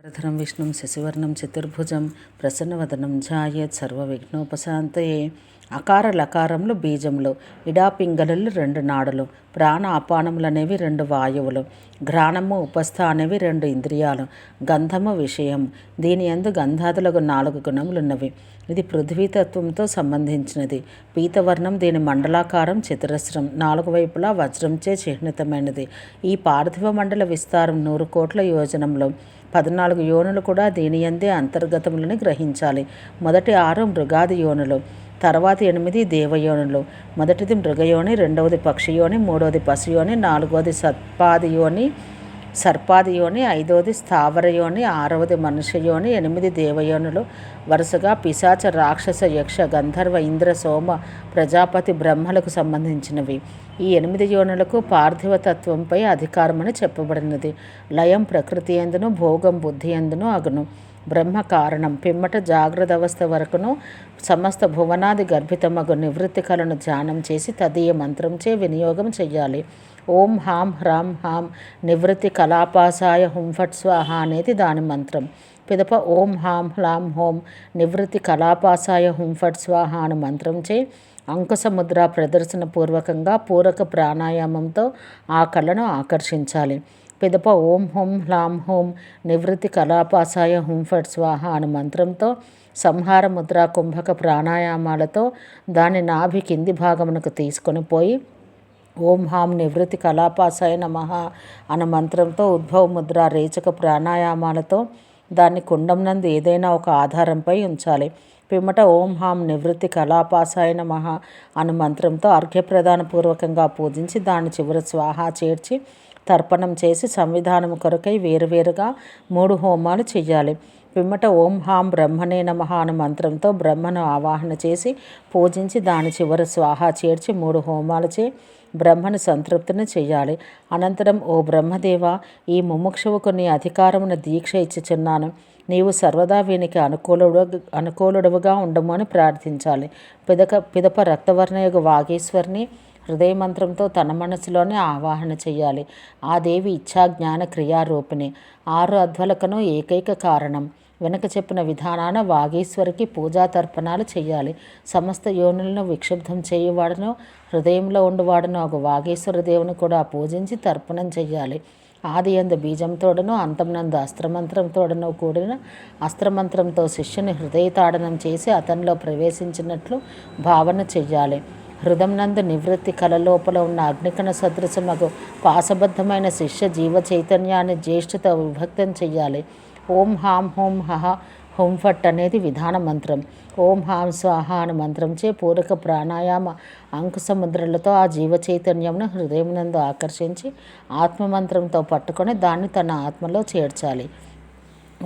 వరధరం విష్ణుం శశివర్ణం చతుర్భుజం ప్రసన్నవదనం ఝాయేత్ సర్వవిఘ్నోపశాంతయే అకార లకారములు బీజములు ఇడాపింగళలు రెండు నాడులు ప్రాణ అపానములు అనేవి రెండు వాయువులు ఘ్రాణము ఉపస్థ అనేవి రెండు ఇంద్రియాలు గంధము విషయం దీని యందు గంధాదులకు నాలుగు గుణములున్నవి. ఇది పృథ్వీతత్వంతో సంబంధించినది. పీతవర్ణం దీని మండలాకారం చతురస్రం నాలుగు వైపులా వజ్రంచే చిహ్నితమైనది. ఈ పార్థివ మండల విస్తారం నూరు కోట్ల యోజనంలో పద్నాలుగు యోనులు కూడా దీని యందే అంతర్గతములని గ్రహించాలి. మొదటి ఆరు మృగాది యోనులు. తర్వాత ఎనిమిది దేవయోనులు. మొదటిది మృగయోని రెండవది పక్షియోని మూడవది పశుయోని నాలుగవది సత్పాదియోని సర్పాదియోని ఐదవది స్థావరయోని ఆరవది మనుషయోని ఎనిమిది దేవయోనులు. వరుసగా పిశాచ రాక్షస యక్ష గంధర్వ ఇంద్ర సోమ ప్రజాపతి బ్రహ్మలకు సంబంధించినవి. ఈ ఎనిమిది యోనులకు పార్థివ తత్వంపై అధికారమని చెప్పబడినది. లయం ప్రకృతి ఎందును భోగం బుద్ధి ఎందును అగును. బ్రహ్మ కారణం పిమ్మట జాగ్రత్త అవస్థ వరకును సమస్త భువనాది గర్భితమగు నివృత్తి కలను ధ్యానం చేసి తదీయ మంత్రంచే వినియోగం చెయ్యాలి. ఓం హాం హ్రాం హాం నివృత్తి కలాపాసాయ హుం ఫట్ స్వాహ అనేది దాని మంత్రం. పిదప ఓం హాం హ్లాం హోం నివృత్తి కలాపాసాయ హుం ఫట్ స్వాహ అను మంత్రంచే అంకుశముద్ర ప్రదర్శన పూర్వకంగా పూరక ప్రాణాయామంతో ఆ కళను ఆకర్షించాలి. పిదప ఓం హోం హ్లాం హోం నివృత్తి కళాపాసాయ హుం ఫట్ స్వాహ అను మంత్రంతో సంహార ముద్ర కుంభక ప్రాణాయామాలతో దాని నాభి కింది భాగమునకు తీసుకొని పోయి ఓం హాం నివృత్తి కళాపాసాయ నమ అన్న మంత్రంతో ఉద్భవ ముద్ర రేచక ప్రాణాయామాలతో దాన్ని కుండం నందు ఏదైనా ఒక ఆధారంపై ఉంచాలి. పిమ్మట ఓం హాం నివృత్తి కళాపాసాయ నమ అను మంత్రంతో అర్ఘ్యప్రదానపూర్వకంగా పూజించి దాని చివర స్వాహా చేర్చి తర్పణం చేసి సంవిధానం కొరకై వేరువేరుగా మూడు హోమాలు చేయాలి పిమ్మట ఓం హాం బ్రహ్మనే నమ అను మంత్రంతో బ్రహ్మను ఆవాహన చేసి పూజించి దాని చివర స్వాహా చేర్చి మూడు హోమాలు చే బ్రహ్మను సంతృప్తిని చేయాలి అనంతరం ఓ బ్రహ్మదేవ ఈ ముముక్షువుకు నీ అధికారమున దీక్ష ఇచ్చుచున్నాను. నీవు సర్వదా వీనికి అనుకూలుడు అనుకూలుడవుగా ఉండము అని ప్రార్థించాలి. పిదక పిదప రక్తవర్ణయుగ వాగేశ్వరిని హృదయ మంత్రంతో తన మనసులోనే ఆవాహన చేయాలి ఆ దేవి ఇచ్ఛా జ్ఞాన క్రియారూపిణి. ఆరు అధ్వలకను ఏకైక కారణం. వెనక చెప్పిన విధానాన వాగేశ్వరికి పూజా తర్పణాలు చేయాలి సమస్త యోనులను విక్షుబ్ధం చేయువాడను హృదయంలో ఉండువాడను ఒక వాగేశ్వర దేవుని కూడా పూజించి తర్పణం చేయాలి ఆది ఎందు బీజంతోడను అంతమునందు అస్త్రమంత్రంతోడను కూడిన అస్త్రమంత్రంతో శిష్యుని హృదయ తాడనం చేసి అతనిలో ప్రవేశించినట్లు భావన చెయ్యాలి. హృదంనందు నివృత్తి కలలోపల ఉన్న అగ్నికణ సదృశమగు పాసబద్ధమైన శిష్య జీవ చైతన్యాన్ని జ్యేష్ఠత విభక్తం చెయ్యాలి. ఓం హాం హోం హహ హోం ఫట్ అనేది విధాన మంత్రం. ఓం హాం స్వాహ అనే మంత్రంచే పూరక ప్రాణాయామ అంకుశముద్రలతో ఆ జీవ చైతన్యంను హృదయమునందు ఆకర్షించి ఆత్మమంత్రంతో పట్టుకొని దాన్ని తన ఆత్మలో చేర్చాలి.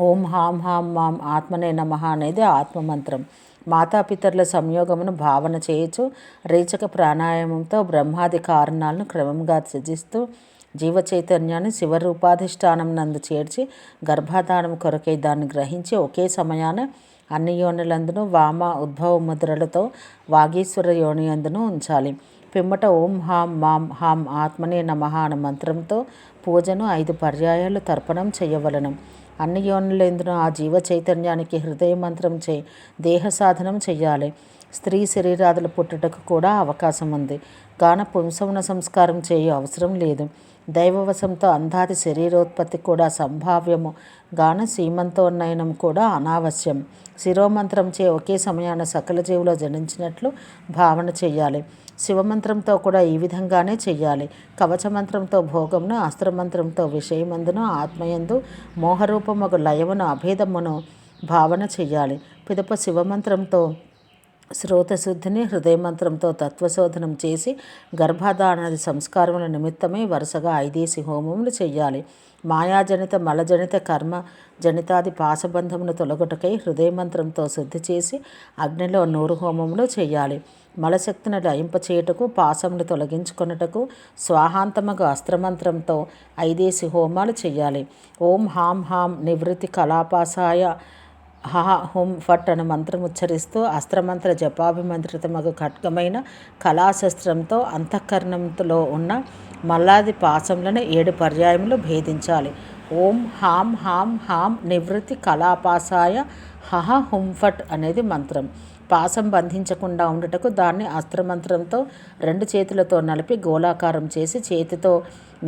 ఓం హాం హాం మాం ఆత్మనే నమ అనేది ఆత్మమంత్రం. మాతాపితరుల సంయోగమును భావన చేయొచ్చు రేచక ప్రాణాయామంతో బ్రహ్మాది కారణాలను క్రమంగా త్యజిస్తూ జీవ చైతన్యాన్ని శివరూపాధిష్టానం నందు చేర్చి గర్భాధానం కొరకై దాన్ని గ్రహించి ఒకే సమయాన అన్ని యోనులందును వామ ఉద్భవ ముద్రలతో వాగీశ్వర యోని అందును ఉంచాలి. పిమ్మట ఓం హాం మాం హాం ఆత్మనే నమ అన్న మంత్రంతో పూజను ఐదు పర్యాయాలు తర్పణం చేయవలను. అన్ని యోనులందున ఆ జీవ చైతన్యానికి హృదయ మంత్రం చే దేహ సాధనం చెయ్యాలి. స్త్రీ శరీరాదులు పుట్టుటకు కూడా అవకాశం ఉంది. గాన పుంసవన సంస్కారం చేయు అవసరం లేదు. దైవవశంతో అంధాది శరీరోత్పత్తి కూడా సంభావ్యము. గాన సీమంతోన్నయనం కూడా అనావశ్యం. శిరోమంత్రం చే ఒకే సమయాన సకల జీవులో జనించినట్లు భావన చేయాలి శివమంత్రంతో కూడా ఈ విధంగానే చెయ్యాలి. కవచమంత్రంతో భోగమును అస్త్రమంత్రంతో విషయమందును ఆత్మయందు మోహరూపమగు లయమును అభేదమును భావన చెయ్యాలి. పిదప శివమంత్రంతో శ్రోతశుద్ధిని హృదయమంత్రంతో తత్వశోధనం చేసి గర్భాధానాది సంస్కారముల నిమిత్తమే వరుసగా ఐదేసి హోమములు చెయ్యాలి. మాయాజనిత మలజనిత కర్మ జనితాది పాశబంధమును తొలగుటకై హృదయమంత్రంతో శుద్ధి చేసి అగ్నిలో నూరు హోమములు చేయాలి మలశక్తిని లయింపచేయుటకు పాశమును తొలగించుకొనుటకు స్వాహాంతముగా అస్త్రమంత్రంతో ఐదేసి హోమాలు చేయాలి ఓం హాం హాం నివృత్తి కళాపాసాయ హహా హుం ఫట్ అనే మంత్రం ఉచ్చరిస్తూ అస్త్రమంత్ర జపాభిమంత్రితమగు ఖడ్గమైన కళాశస్త్రంతో అంతఃకరణంలో ఉన్న మల్లాది పాశములను ఏడు పర్యాయములు భేదించాలి. ఓం హాం హాం హాం నివృత్తి కళాపాసాయ హహ హుంఫట్ అనేది మంత్రం. పాసం బంధించకుండా ఉండటకు దాన్ని అస్త్రమంత్రంతో రెండు చేతులతో నలిపి గోళాకారం చేసి చేతితో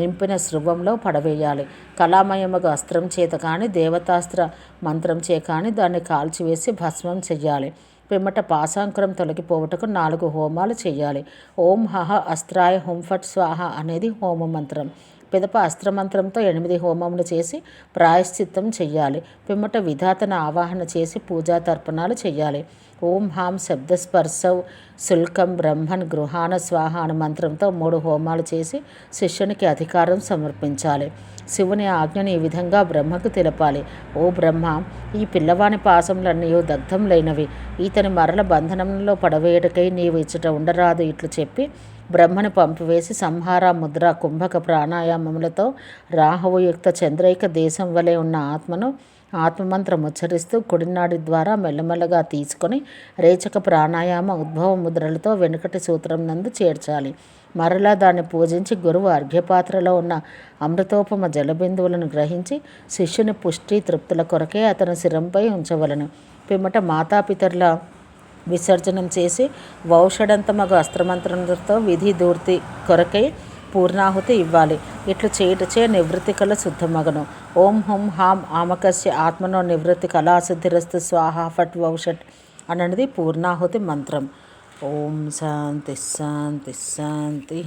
నింపిన శృవంలో పడవేయాలి. కళామయముగా అస్త్రం చేత కానీ దేవతాస్త్ర మంత్రం చే కానీ దాన్ని కాల్చివేసి భస్మం చెయ్యాలి. పిమ్మట పాశాంకురం తొలగిపోవుటకు నాలుగు హోమాలు చేయాలి ఓం హహ అస్త్రాయ హుంఫట్ స్వాహ అనేది హోమ మంత్రం పిదప అస్త్రమంత్రంతో ఎనిమిది హోమములు చేసి ప్రాయశ్చిత్తం చెయ్యాలి. పిమ్మట విధాతన ఆవాహన చేసి పూజా తర్పణాలు చెయ్యాలి. ఓం హాం శబ్దస్పర్శవ్ శుల్కం బ్రహ్మన్ గృహాన స్వాహ మంత్రంతో మూడు హోమాలు చేసి శిష్యునికి అధికారం సమర్పించాలి. శివుని ఆజ్ఞని ఈ విధంగా బ్రహ్మకు తెలపాలి. ఓ బ్రహ్మ ఈ పిల్లవాని పాసములన్నీ దగ్ధంలైనవి ఇతని ఈతని మరల బంధనంలో పడవేయటకై నీవు ఇచ్చట ఉండరాదు ఇట్లు చెప్పి బ్రహ్మను పంపివేసి సంహార ముద్ర కుంభక ప్రాణాయామములతో రాహువుయుక్త చంద్రైక దేశం వలె ఉన్న ఆత్మను ఆత్మమంత్రం ఉచ్చరిస్తూ కుడినాడి ద్వారా మెల్లమెల్లగా తీసుకొని రేచక ప్రాణాయామ ఉద్భవ ముద్రలతో వెనుకటి సూత్రం నందు చేర్చాలి. మరలా దాన్ని పూజించి గురువు అర్ఘ్యపాత్రలో ఉన్న అమృతోపమ జలబిందువులను గ్రహించి శిష్యుని పుష్టి తృప్తుల కొరకే అతను శిరంపై ఉంచవలను. పిమ్మట మాతాపితరుల విసర్జనం చేసి వౌషడంతమగు అస్త్రమంత్రంతో విధి దూర్తి కొరకై పూర్ణాహుతి ఇవ్వాలి. ఇట్లు చేయుటచే నివృత్తి కళ శుద్ధమగను. ఓం హుం హాం ఆమకస్య ఆత్మనో నివృత్తి కళా సిద్ధిరస్తు స్వాహ ఫట్ వౌషట్ అనేది పూర్ణాహుతి మంత్రం. ఓం శాంతి శాంతి శాంతి.